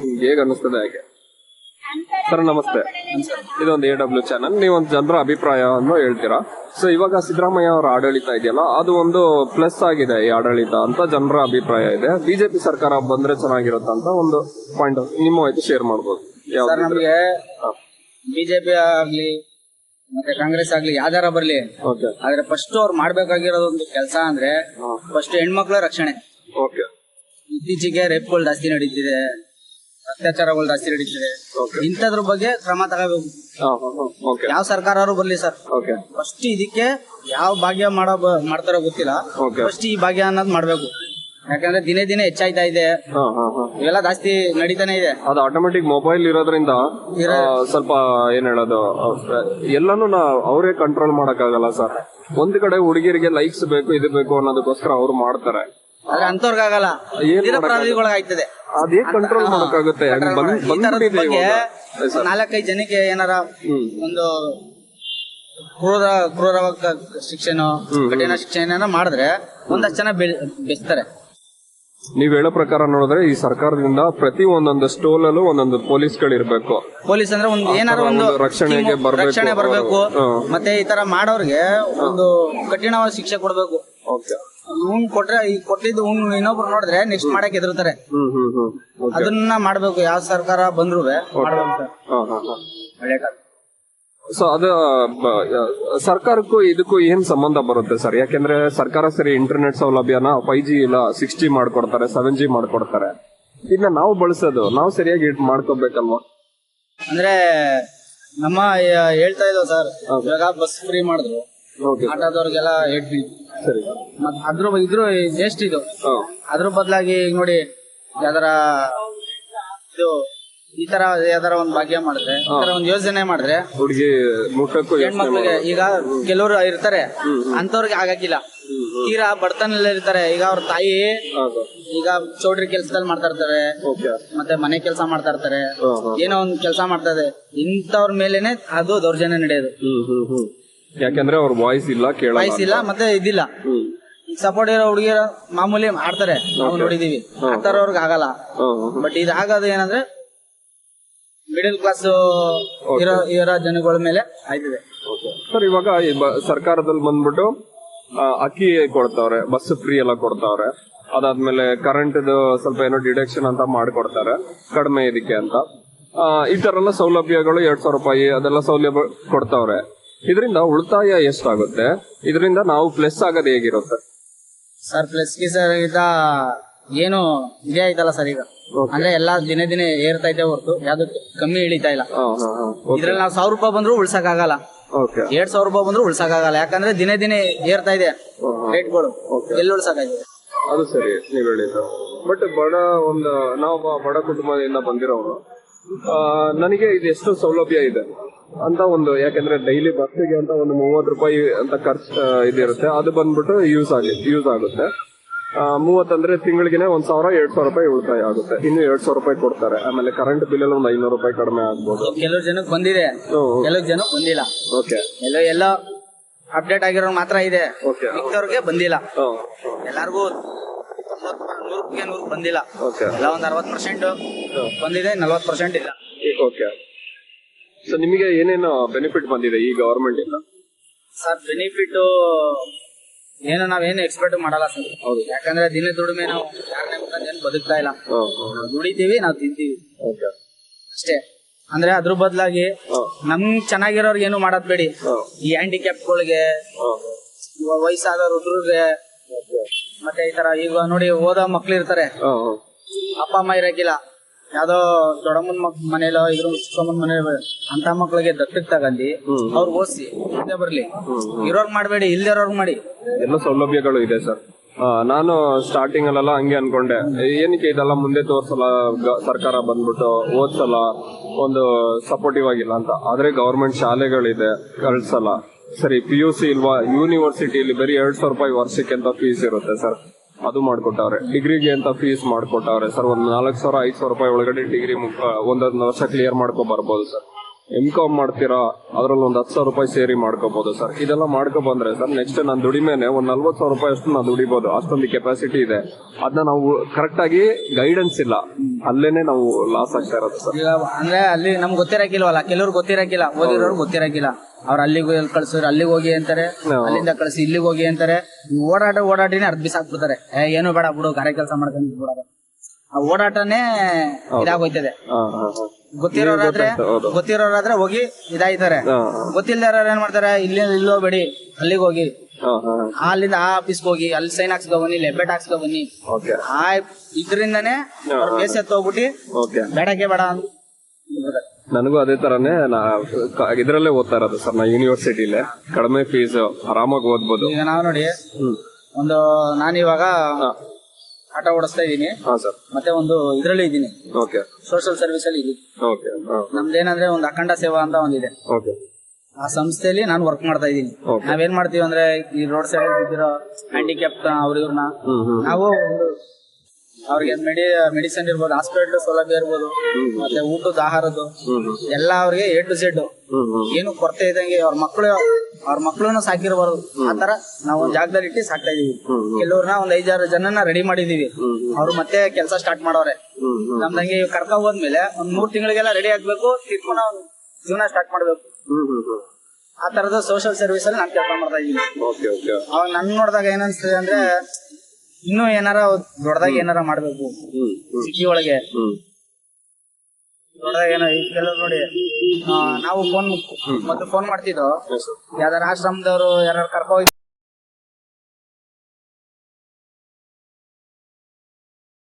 ಹೇಗೆ ಅನಿಸ್ತದೆ ಹಾಗೆ? ಸರ್ ನಮಸ್ತೆ. ಇದೊಂದು ಎ ಡಬ್ಲ್ಯೂ ಚಾನಲ್ ನೀವೊಂದು ಜನರ ಅಭಿಪ್ರಾಯವನ್ನು ಹೇಳ್ತೀರಾ? ಸೊ ಇವಾಗ ಸಿದ್ದರಾಮಯ್ಯ ಅವರ ಆಡಳಿತ ಇದೆಯಲ್ಲ ಅದು ಒಂದು ಪ್ಲಸ್ ಆಗಿದೆ ಈ ಆಡಳಿತ ಅಂತ ಜನರ ಅಭಿಪ್ರಾಯ ಇದೆ. ಬಿಜೆಪಿ ಸರ್ಕಾರ ಬಂದ್ರೆ ಚೆನ್ನಾಗಿರುತ್ತೆ ಅಂತ ಒಂದು ಪಾಯಿಂಟ್ ನಿಮ್ಮ ಆಯ್ತು ಶೇರ್ ಮಾಡ್ಬೋದು. ಸರ್ ನಮ್ಗೆ ಬಿಜೆಪಿ ಆಗ್ಲಿ ಮತ್ತೆ ಕಾಂಗ್ರೆಸ್ ಆಗ್ಲಿ ಯಾವ್ದಾರ ಬರ್ಲಿ. ಓಕೆ ಆದ್ರೆ ಫಸ್ಟ್ ಅವ್ರು ಮಾಡ್ಬೇಕಾಗಿರೋದು ಒಂದು ಕೆಲಸ ಅಂದ್ರೆ ಫಸ್ಟ್ ಹೆಣ್ಮಕ್ಳ ರಕ್ಷಣೆ. ಓಕೆ ಇತ್ತೀಚೆಗೆ ರೇಪ್ಗಳು ಜಾಸ್ತಿ ನಡೀತಿದೆ. ಅತ್ಯಾಚಾರಗಳು ಜಾಸ್ತಿ ನಡೀತಿದೆ. ಇಂಥದ್ರ ಬಗ್ಗೆ ಕ್ರಮ ತಗೋಬೇಕು. ಓಕೆ ಯಾವ ಸರ್ಕಾರ ಬರ್ಲಿ ಸರ್? ಓಕೆ ಫಸ್ಟ್ ಇದಕ್ಕೆ ಯಾವ ಭಾಗ್ಯ ಮಾಡೋ ಮಾಡ್ತಾರೋ ಗೊತ್ತಿಲ್ಲ. ಫಸ್ಟ್ ಈ ಭಾಗ್ಯ ಅನ್ನೋದು ಮಾಡ್ಬೇಕು. ಯಾಕಂದ್ರೆ ದಿನೇ ದಿನೇ ಹೆಚ್ಚಾಯ್ತಾ ಇದೆ. ಇವೆಲ್ಲ ಜಾಸ್ತಿ ನಡೀತಾನೆ ಇದೆ. ಅದು ಆಟೋಮೆಟಿಕ್ ಮೊಬೈಲ್ ಇರೋದ್ರಿಂದ ಸ್ವಲ್ಪ ಏನ್ ಹೇಳೋದು ಎಲ್ಲಾನು ನಾ ಅವರೇ ಕಂಟ್ರೋಲ್ ಮಾಡಕ್ಕಾಗಲ್ಲ ಸರ್. ಒಂದ್ ಕಡೆ ಹುಡುಗಿರಿಗೆ ಲೈಕ್ಸ್ ಬೇಕು ಇದು ಬೇಕು ಅನ್ನೋದಕ್ಕೋಸ್ಕರ ಅವ್ರು ಮಾಡ್ತಾರೆ. ಅಂತವ್ರಿಗಾಗಲ್ಲ ಏನ್ ನಿರಪರಾಧಿಗಳಿಗಾಯ್ತದೆ ಅದೇ ಕಂಟ್ರೋಲ್ ಮಾಡಕ್ಕಾಗುತ್ತೆ. ನಾಲ್ಕೈದು ಜನಕ್ಕೆ ಏನಾರ ಒಂದು ಕ್ರೂರ ಕ್ರೂರವಾದ ಶಿಕ್ಷೆನೋ ಕಠಿಣ ಶಿಕ್ಷೆನ ಮಾಡಿದ್ರೆ ಒಂದಷ್ಟು ಜನ ಬೆಚ್ತಾರೆ. ನೀವ್ ಹೇಳೋ ಪ್ರಕಾರ ನೋಡಿದ್ರೆ ಈ ಸರ್ಕಾರದಿಂದ ಪ್ರತಿ ಒಂದೊಂದು ಸ್ಟೋಲ್ ಅಲ್ಲೂ ಒಂದೊಂದು ಪೊಲೀಸ್ಗಳು ಇರ್ಬೇಕು ಪೊಲೀಸ್ ಅಂದ್ರೆ ಒಂದು ಏನಾರ ಒಂದು ರಕ್ಷಣೆಗೆ. ರಕ್ಷಣೆ ಬರಬೇಕು. ಮತ್ತೆ ಈ ತರ ಮಾಡೋರ್ಗೆ ಒಂದು ಕಠಿಣವಾದ ಶಿಕ್ಷೆ ಕೊಡ್ಬೇಕು. ಓಕೆ. ಉಣ್ ಕೊಟ್ರೆ ಈ ಕೊಟ್ಟಿದ್ದು ಉಣ್ ಇನ್ನೊಬ್ರು ನೋಡಿದ್ರೆ ನೆಕ್ಸ್ಟ್ ಮಾಡಕ್ ಎದುರ್ತಾರೆ ಹ್ಮ್ ಹ್ಮ್ ಅದನ್ನ ಮಾಡ್ಬೇಕು ಯಾವ ಸರ್ಕಾರ ಬಂದ್ರು. ಹಾ ಹಾ ಹಾ. ಸೊ ಅದ ಬ- ಸರ್ಕಾರಕ್ಕೂ ಇದಕ್ಕೂ ಏನ್ ಸಂಬಂಧ ಬರುತ್ತೆ ಸರ್? ಯಾಕೆಂದ್ರೆ ಸರ್ಕಾರ ಸರಿ ಇಂಟರ್ನೆಟ್ ಸೌಲಭ್ಯನ ಫೈವ್ ಜಿ ಇಲ್ಲ ಸಿಕ್ಸ್ ಜಿ ಮಾಡ್ಕೊಡ್ತಾರೆ ಸೆವೆನ್ ಜಿ ಮಾಡ್ಕೊಡ್ತಾರೆ. ಇದನ್ನ ನಾವು ಬಳಸೋದು ನಾವು ಸರಿಯಾಗಿ ಇಟ್ ಮಾಡ್ಕೋಬೇಕಲ್ವಾ? ಅಂದ್ರೆ ನಮ್ಮ ಹೇಳ್ತಾ ಇದ್ದಾವ ಸರ್ ಇವಾಗ ಬಸ್ ಫ್ರೀ ಮಾಡಿದ್ರು. ಓಕೆ ಆಟೋದವ್ರಿಗೆಲ್ಲ ಹೇಳ್ತೀವಿ ಸರಿ. ಮತ್ ಅದ್ರ ಇದ್ರ ಎಷ್ಟು ಇದು. ಹಾ. ಅದ್ರ ಬದಲಾಗಿ ಈಗ ನೋಡಿ ಯಾವ್ದಾರ ಇದು ಈ ತರ ಯಾವ್ದಾರ ಒಂದ್ ಭಾಗ್ಯ ಮಾಡಿದ್ರೆ ಈ ತರ ಒಂದ್ ಯೋಜನೆ ಮಾಡಿದ್ರೆ ಹುಡುಗಿ ಮುಟ್ಟಕ್ಕೂ ಯೋಚ್ನೆ ಹೆಣ್ಮಕ್ಳಿಗೆ ಮಾಡೋದು. ಈಗ ಕೆಲವರು ಇರ್ತಾರೆ ಅಂತವ್ರಿಗೆ ಆಗಕ್ಕಿಲ್ಲ. ತೀರಾ ಬಡತನ ಇರ್ತಾರೆ ಈಗ ಅವ್ರ ತಾಯಿ ಈಗ ಚೌಡ್ರಿ ಕೆಲ್ಸದಲ್ಲಿ ಮಾಡ್ತಾ ಇರ್ತಾರೆ ಮತ್ತೆ ಮನೆ ಕೆಲಸ ಮಾಡ್ತಾ ಇರ್ತಾರೆ ಹಾ, ಹಾ. ಏನೋ ಒಂದ್ ಕೆಲಸ ಮಾಡ್ತಾ ಇದೆ ಇಂಥವ್ರ ಮೇಲೆನೆ ಅದು ದೌರ್ಜನ್ಯ ನಡೆಯೋದು. ಹ್ಮ್ ಹ್ಮ್ ಹ್ಮ್. ಯಾಕೆಂದ್ರೆ ಅವ್ರ ವಾಯ್ಸ್ ಇಲ್ಲ ಕೇಳಲ್ಲ ಇಲ್ಲ ಮತ್ತೆ ಇದಿಲ್ಲ. ಸಪೋರ್ಟ್ ಇರೋ ಹುಡುಗಿಯರ ಮಾಮೂಲಿ ಆಡ್ತಾರೆ ನಾವು ನೋಡಿದೀವಿ. ಆಡ್ತಾರವ್ರಿಗೆ ಆಗಲ್ಲ. ಬಟ್ ಇದಾಗೋದು ಏನಂದ್ರೆ ಮಿಡಲ್ ಕ್ಲಾಸ್ ಇರೋ ಇರೋ ಜನಗಳ ಮೇಲೆ ಆಯ್ತದೆ. ಸರ್ ಇವಾಗ ಈ ಬ- ಸರ್ಕಾರದಲ್ಲಿ ಬಂದ್ಬಿಟ್ಟು ಆ, ಅಕ್ಕಿ ಕೊಡ್ತಾವ್ರೆ ಬಸ್ ಫ್ರೀ ಎಲ್ಲ ಕೊಡ್ತಾವ್ರೆ. ಅದಾದ್ಮೇಲೆ ಕರೆಂಟ್ ಸ್ವಲ್ಪ ಏನೋ ಡಿಡಕ್ಷನ್ ಅಂತ ಮಾಡ್ಕೊಡ್ತಾರೆ ಕಡಿಮೆ ಇದಕ್ಕೆ ಅಂತ. ಆ, ಈ ತರ ಎಲ್ಲ ಸೌಲಭ್ಯಗಳು ಎರಡ್ ಸಾವಿರ ರೂಪಾಯಿ ಅದೆಲ್ಲ ಸೌಲಭ್ಯ ಕೊಡ್ತಾವ್ರೆ. ಇದರಿಂದ ಉಳಿತಾಯ ಎಷ್ಟಾಗುತ್ತೆ? ಇದರಿಂದ ನಾವು ಪ್ಲಸ್ ಆಗೋದು ಹೇಗಿರುತ್ತೆ? ಸರ್ ಪ್ಲಸ್ ಸರ್ ಈಗ ಏನು ಇದೇ ಆಯ್ತಲ್ಲ ಸರ್ ಈಗ. ಅಂದ್ರೆ ಎಲ್ಲಾ ದಿನೇ ದಿನೇ ಏರ್ತಾ ಇದೆ ಹೊರತು ಯಾವ್ದು ಕಮ್ಮಿ ಇಳಿತಾ ಇಲ್ಲ. ಇದ್ರಲ್ಲಿ ನಾವು ಸಾವಿರ ರೂಪಾಯಿ ಬಂದ್ರು ಉಳ್ಸಕ್ ಆಗಲ್ಲ ಎರಡ್ ಸಾವಿರ ರೂಪಾಯಿ ಬಂದ್ರು ಉಳ್ಸಕ್ ಆಗಲ್ಲ ಯಾಕಂದ್ರೆ ದಿನೇ ದಿನೇ ಏರ್ತಾ ಇದೆ ರೇಟ್ಗಳು ಎಲ್ಲಿ ಉಳ್ಸಕ್ಕಾಗಿದೆ? ಅದು ಸರಿ ನೀವು ಹೇಳಿದ್ದು ಬಟ್ ಬಡ ಒಂದು ನಾವು ಬಡ ಕುಟುಂಬದಿಂದ ಬಂದಿರೋರು ನನಗೆ ಇದು ಎಷ್ಟು ಸೌಲಭ್ಯ ಇದೆ? ಅಂತ ಒಂದು ಯಾಕಂದ್ರೆ ಡೈಲಿ ಬಸ್ಸಿಗೆ ಅಂತ ಒಂದು ಮೂವತ್ತು ರೂಪಾಯಿ ಅಂತ ಖರ್ಚು ಇದಿರುತ್ತೆ. ಅದು ಬಂದ್ಬಿಟ್ಟು ಯೂಸ್ ಆಗಿ ಯೂಸ್ ಆಗುತ್ತೆ. ಮೂವತ್ತಂದ್ರೆ ತಿಂಗಳಿಗೆ ಒಂದ್ ಸಾವಿರ ಎರಡ್ ಸಾವಿರ ರೂಪಾಯಿ ಉಳಿತಾಯ ಆಗುತ್ತೆ. ಇನ್ನು ಎರಡ್ ಸಾವಿರ ರೂಪಾಯಿ ಕೊಡ್ತಾರೆ. ಆಮೇಲೆ ಕರೆಂಟ್ ಬಿಲ್ ಅಲ್ಲಿ ಒಂದ್ ಐನೂರು ರೂಪಾಯಿ ಕಡಿಮೆ ಆಗ್ಬೋದು. ಕೆಲವು ಜನಕ್ಕೆ ಬಂದಿದೆ. ಕೆಲವು ಜನಕ್ಕೆ ಬಂದಿಲ್ಲ. ಓಕೆ ಎಲ್ಲ ಎಲ್ಲ ಅಪ್ಡೇಟ್ ಆಗಿರೋ ಮಾತ್ರ ಇದೆ. ಮಿಕ್ಕವ್ರಿಗೆ ಬಂದಿಲ್ಲ. ಎಲ್ಲಾರ್ಗೂ ನೂರಕ್ಕೆ ನೂರು ಬಂದಿಲ್ಲ. ಎಲ್ಲ ಒಂದ್ ಅರವತ್ ಪರ್ಸೆಂಟ್ ಬಂದಿದೆ ನಲ್ವತ್ ಪರ್ಸೆಂಟ್ ಇಲ್ಲ. ಓಕೆ ಸೊ ನಿಮಗೆ ಏನೇನು ಬೆನಿಫಿಟ್ ಬಂದಿದೆ ಈ ಗವರ್ಮೆಂಟ್ ಇಂದ? ಸರ್ ಬೆನಿಫಿಟ್ ಏನು ನಾವೇನು ಎಕ್ಸ್ಪೆಕ್ಟ್ ಮಾಡಲ್ಲ ಸರ್. ಹೌದು. ಯಾಕಂದ್ರೆ ದಿನ ದುಡಿಮೆ ನಾವು ಯಾರನ್ನೇ ಮುಖಾಂತರ ಏನು ಬದುಕ್ತಾ ಇಲ್ಲ. ನಾವು ದುಡಿತೀವಿ ನಾವು ತಿಂತೀವಿ. ಓಕೆ. ಅಷ್ಟೇ. ಅಂದ್ರೆ ಅದ್ರ ಬದಲಾಗಿ ನಮ್ ಚೆನ್ನಾಗಿರೋರ್ಗೆ ಏನು ಮಾಡದ್ಬೇಡಿ ಹ್ಯಾಂಡಿಕ್ಯಾಪ್ ಈ ಹ್ಯಾಂಡಿಕ್ಯಾಪ್ಗಳಿಗೆ ವಯಸ್ಸಾದ ಹುಡುಗರಿಗೆ ಮತ್ತೆ ಈ ತರ ಈಗ ನೋಡಿ ಓದೋ ಮಕ್ಳು ಇರ್ತಾರೆ. ಅಪ್ಪ ಅಮ್ಮ ಇರಕಿಲ್ಲ. ಯಾವ್ದೋ ದೊಡ್ಡಮ್ಮನ ಮಕ್ ಮನೇಲೋ ಇದ್ರ ಚಿಕ್ಕಮ್ಮನ್ ಮನೆ ಅಂತ ಮಕ್ಳಿಗೆ ದತ್ತಕ್ ತಗಂದಿ ಅವ್ರು ಓದಿಸಿ ಮುಂದೆ ಬರ್ಲಿ. ಇರೋರ್ಗ್ ಮಾಡ್ಬೇಡಿ ಇರೋರ್ ಮಾಡಿ. ಎಲ್ಲ ಸೌಲಭ್ಯಗಳು ಇದೆ ಸರ್. ನಾನು ಸ್ಟಾರ್ಟಿಂಗ್ ಅಲ್ಲೆಲ್ಲ ಹಂಗೆ ಅನ್ಕೊಂಡೆ. ಏನಕ್ಕೆ ಇದೆಲ್ಲ ಮುಂದೆ ತೋರ್ಸಲ್ಲ ಗ- ಸರ್ಕಾರ ಬಂದ್ಬಿಟ್ಟು ಓದ್ಸಲ್ಲ ಒಂದು ಸಪೋರ್ಟಿವ್ ಆಗಿಲ್ಲ ಅಂತ. ಆದ್ರೆ ಗವರ್ಮೆಂಟ್ ಶಾಲೆಗಳಿದೆ ಕಳ್ಸಲ್ಲ. ಸರಿ ಪಿ ಯು ಸಿ ಇಲ್ವಾ ಯೂನಿವರ್ಸಿಟಿಲಿ ಬರೀ ಎರಡ್ ಸಾವಿರ ರೂಪಾಯಿ ವರ್ಷಕ್ಕೆ ಅಂತ ಫೀಸ್ ಇರುತ್ತೆ ಸರ್. ಅದು ಮಾಡ್ಕೊಟ್ಟವ್ರೆ. ಡಿಗ್ರಿಗೆ ಅಂತ ಫೀಸ್ ಮಾಡ್ಕೊಟ್ಟವ್ರೆ. ಸರ್, ಒಂದ್ ನಾಲ್ಕು ಸಾವಿರ, ಐದು ಸಾವಿರ ರೂಪಾಯಿ ಒಳಗಡೆ ಡಿಗ್ರಿ ಒಂದೊಂದು ವರ್ಷ ಕ್ಲಿಯರ್ ಮಾಡ್ಕೊ ಬರ್ಬೋದು ಸರ್. ಎಂ ಕಾಮ್ ಮಾಡ್ತೀರಾ? ಅದ್ರಲ್ಲಿ ಒಂದ್ ಹತ್ತು ಸಾವಿರ ರೂಪಾಯಿ ಸೇರಿ ಮಾಡ್ಕೋಬಹುದು ಸರ್. ಇದೆಲ್ಲ ಮಾಡ್ಕೊ ಬಂದ್ರೆ ಸರ್ ನೆಕ್ಸ್ಟ್ ನಾನು ದುಡಿಮೇನೆ ಒಂದ್ ನಲ್ವತ್ತು ಸಾವಿರ ರೂಪಾಯಿ ಅಷ್ಟು ನಾನು ದುಡಿಬಹುದು ಅಷ್ಟೊಂದು ಕೆಪಾಸಿಟಿ ಇದೆ. ಅದನ್ನ ನಾವು ಕರೆಕ್ಟ್ ಆಗಿ ಗೈಡೆನ್ಸ್ ಇಲ್ಲ. ಅಲ್ಲೇನೆ ನಾವು ಲಾಸ್ ಆಗ್ತಾ ಇರೋದು ಸರ್. ಅಂದ್ರೆ ಅಲ್ಲಿ ನಮ್ಗೆ ಗೊತ್ತಿರಕಿಲ್ವಲ್ಲ ಕೆಲವ್ರು ಗೊತ್ತಿರಕಿಲ್ಲ ಓದಿರೋರು ಗೊತ್ತಿರಕಿಲ್ಲ ಅವ್ರ ಅಲ್ಲಿಗೆ ಕಳ್ಸಿದ್ರು ಅಲ್ಲಿಗೆ ಹೋಗಿ ಅಂತಾರೆ. ಅಲ್ಲಿಂದ ಕಳ್ಸಿ ಇಲ್ಲಿಗೆ ಹೋಗಿ ಅಂತಾರೆ. ಓಡಾಟ ಓಡಾಟಿನೇ ಅರ್ಧ ಬಿಸಾಕ್ಬಿಡ್ತಾರೆ. ಏನು ಬೇಡ ಬಿಡು ಗಾರೆ ಕೆಲಸ ಮಾಡ್ಕೊಂಡು ಬಿಡೋದು. ಆ ಓಡಾಟನೇ ಇದಾಗೋಯ್ತದೆ. ಗೊತ್ತಿರೋರಾದ್ರೆ ಗೊತ್ತಿರೋರಾದ್ರೆ ಹೋಗಿ ಇದಾಯ್ತಾರೆ. ಗೊತ್ತಿಲ್ದಾರ ಏನ್ ಮಾಡ್ತಾರೆ? ಇಲ್ಲಿ ಇಲ್ಲಿ ಹೋಗ್ಬೇಡಿ ಅಲ್ಲಿಗೆ ಹೋಗಿ. ಅಲ್ಲಿಂದ ಆ ಆಫೀಸ್ಗೆ ಹೋಗಿ ಅಲ್ಲಿ ಸೈನ್ ಹಾಕ್ಸ್ಕೊ ಬನ್ನಿ ಲೆಬ್ಬೆಟ್ ಹಾಕ್ಸ್ಕೊ ಬನ್ನಿ. ಆ ಇದರಿಂದನೇ. ಬೇಸ್ ಎತ್ತೋಗ್ಬಿಟ್ಟು ಬೇಡಕ್ಕೆ ಬೇಡ ಅಂತ ನನಗೂ ಅದೇ ತರಾನೇ ಇದ್ರಲ್ಲೇ ಓದ್ತಾ ಇರೋದು ಸರ್ ನಾ ಯೂನಿವರ್ಸಿಟಿಲೇ ಕಡಿಮೆ ಫೀಸ್ ಆರಾಮಾಗಿ ಓದ್ಬೋದು. ಈಗ ನಾವು ನೋಡಿ ಒಂದು ನಾನಿವಾಗ ಆಟೋ ಓಡಿಸ್ತಾ ಇದೀನಿ. ಹಾ ಸರ್ ಮತ್ತೆ ಒಂದು ಇದ್ರಲ್ಲಿ ಇದೀನಿ. ಓಕೆ ಸೋಷಿಯಲ್ ಸರ್ವಿಸ್ ಅಲ್ಲಿ ಇದೀನಿ. ಓಕೆ ನಮ್ದೇನಂದ್ರೆ ಒಂದು ಅಖಂಡ ಸೇವಾ ಅಂತ ಒಂದಿದೆ ಓಕೆ ಆ ಸಂಸ್ಥೆಯಲ್ಲಿ ನಾನು ವರ್ಕ್ ಮಾಡ್ತಾ ಇದ್ದೀನಿ. ನಾವೇನ್ ಮಾಡ್ತೀವಿ ಅಂದ್ರೆ ಈ ರೋಡ್ ಸೈಡ್ ಇದ್ದಿರೋ ಹ್ಯಾಂಡಿಕ್ಯಾಪ್ ಅವ್ರ ಇವ್ರನ್ನ ನಾವು ಒಂದು ಅವ್ರಿಗೆ ಮೆಡಿ ಮೆಡಿಸಿನ್ ಇರ್ಬೋದು ಹಾಸ್ಪಿಟಲ್ ಸೌಲಭ್ಯ ಇರ್ಬೋದು ಮತ್ತೆ ಊಟದ ಆಹಾರದ್ದು ಎಲ್ಲ ಅವ್ರಿಗೆ ಎ ಟು ಝೆಡ್ ಏನು ಕೊರತೆ ಇದ್ದಂಗೆ ಅವ್ರ ಮಕ್ಕಳು ಅವ್ರ ಮಕ್ಕಳನ್ನ ಸಾಕಿರಬಾರ್ದು. ಆತರ ತರ ನಾವು ಒಂದ್ ಜಾಗದಲ್ಲಿ ಇಟ್ಟು ಸಾಕ್ತಾ ಇದೀವಿ. ಕೆಲವ್ರನ್ನ ಒಂದ್ ಐದಾರು ಜನನ ರೆಡಿ ಮಾಡಿದೀವಿ. ಅವ್ರು ಮತ್ತೆ ಕೆಲಸ ಸ್ಟಾರ್ಟ್ ಮಾಡೋರೆ ನಮ್ದಂಗೆ ಕರ್ಕ ಹೋದ್ಮೇಲೆ ಒಂದ್ ಮೂರ್ ತಿಂಗಳಿಗೆಲ್ಲ ರೆಡಿ ಆಗ್ಬೇಕು ತಿರ್ಕೊಂಡು ಅವ್ರು ಜೀವನ ಸ್ಟಾರ್ಟ್ ಮಾಡ್ಬೇಕು. ಆ ತರದ ಸೋಷಿಯಲ್ ಸರ್ವಿಸ್ ಅಲ್ಲಿ ನಾನು ಕೆಲಸ ಮಾಡ್ತಾ ಇದೀನಿ. ಓಕೆ ಓಕೆ ಅವಾಗ ನನ್ ನೋಡಿದಾಗ ಏನನ್ಸ್ತದೆ ಅಂದ್ರೆ ಇನ್ನೂ ಏನಾರ ದೊಡ್ಡದಾಗ ಏನಾರ ಮಾಡ್ಬೇಕು. ಸಿಟಿ ಒಳಗೆ. ದೊಡ್ಡದಾಗ ಏನೋ ಈಗ ಕೆಲವ್ರು ನೋಡಿ ಆ, ನಾವು ಫೋನ್ ಮತ್ತೆ ಫೋನ್ ಮಾಡ್ತಿದ್ದೋ. ಯಾವ್ದಾರ ಆಶ್ರಮದವ್ರು ಯಾರು ಕರ್ಕೊ ಹೋಗಿ